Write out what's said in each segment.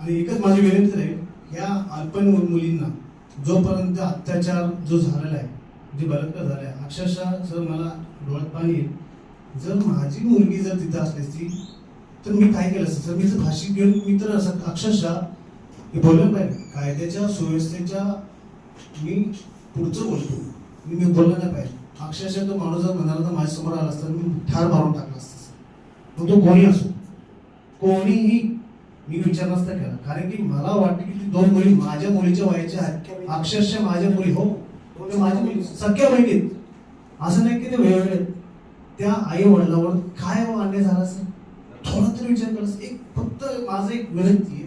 आणि एकच माझी विनंती आहे या अल्पन मुलींना जोपर्यंत अत्याचार जो झालेला आहे जे बलात्कार झाला आहे अक्षरशः जर मला डोळ्यात पाणी येईल जर माझी मुलगी जर तिथं असली असती तर मी काय केलं असतं? सर मी जर भाषिक घेऊन मी तर असं अक्षरशः हे बोललं पाहिजे. कायद्याच्या सुव्यवस्थेच्या मी पुढचं बोलतो. मी मी बोललं नाही पाहिजे. अक्षरशः तो माणूस जर म्हणाला तर माझ्यासमोर आला असता मी ठार मारून टाकला असता. सर मग तो कोणी असो? कोणीही मी विचार नसता केला. कारण की मला वाटतं की ती दोन मुली माझ्या मुलीच्या वयाच्या आहेत. अक्षरशः माझ्या मुली हो. त्या माझ्या मुली सख्या बहिणीत असं नाही की ते वेगवेगळे. त्या आई वडिलावर काय हो अन्याय झाला असेल? थोडा तरी विचार करा. एक फक्त माझं एक विनंती आहे.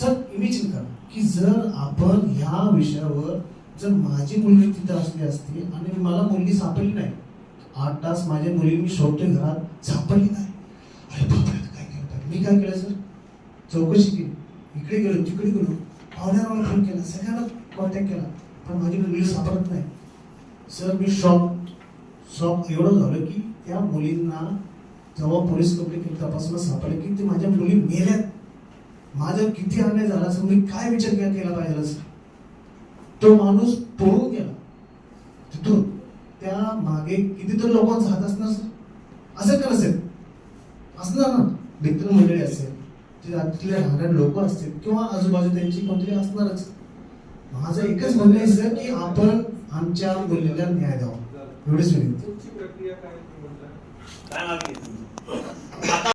सर इमेजिन करा की जर आपण ह्या विषयावर जर माझी मुलगी तिथं असली असती आणि मला मुलगी सापडली नाही. आठ तास माझ्या मुली मी शोधते घरात सापडली नाही अरे बापरे आता काय केलं मी काय केलं सर? चौकशी केली. इकडे गेलो तिकडे गेलो. पाहुण्यावर फोन केला. सगळ्यांना कॉन्टॅक्ट केला. पण माझी वेळ सापडत नाही. सर मी शॉक शॉक एवढं झालं की त्या मुलींना जेव्हा पोलीस कंप्लेंट केली तपासून सापडले की ते माझ्या मुली मेल्यात. माझा किती अन्याय झाला असं मी काय विचार केला केला पाहिजे असं तो माणूस पळून गेला. तिथून. त्या मागे कितीतरी लोकांचा हात असणार सर? असं का नसेल? असणार ना मित्र मंडळी असेल ते तिथले राहणारे लोक असतील किंवा आजूबाजू त्यांची कोणतरी असणारच. माझं एकच म्हणणं आहे सर की आपण आमच्या मुलीला न्याय द्यावा. एवढीच विनंती.